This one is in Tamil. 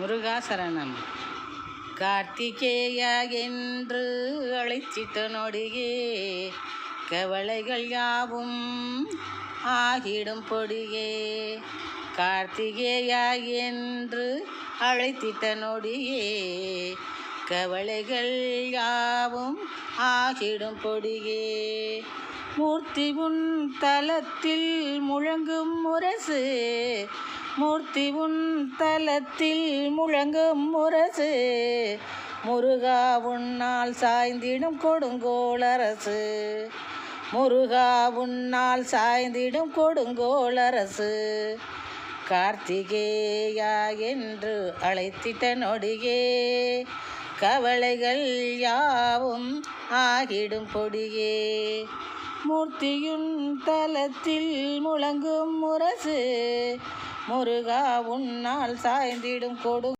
முருகாசரணம். கார்த்திகேயா என்று அழைச்சிட்ட நொடியே கவலைகள் யாவும் ஆகிடும் பொடியே. கார்த்திகேயா என்று அழைத்திட்ட நொடியே கவலைகள் யாவும் ஆகிடும் பொடியே. மூர்த்தி உன் தலத்தில் முழங்கும் முரசு மூர்த்தி உன் தலத்தில் முழங்கும் முரசு. முருகா உன்னால் சாய்ந்திடும் கொடுங்கோளரசு முருகா உன்னால் சாய்ந்திடும் கொடுங்கோளரசு கார்த்திகேயா என்று அழைத்திட்ட நொடியே கவலைகள் யாவும் ஆகிடும் பொடியே. மூர்த்தியுன் தலத்தில் முழங்கும் முரசு. முருகா உன்னால் சாய்ந்திடும் கொடு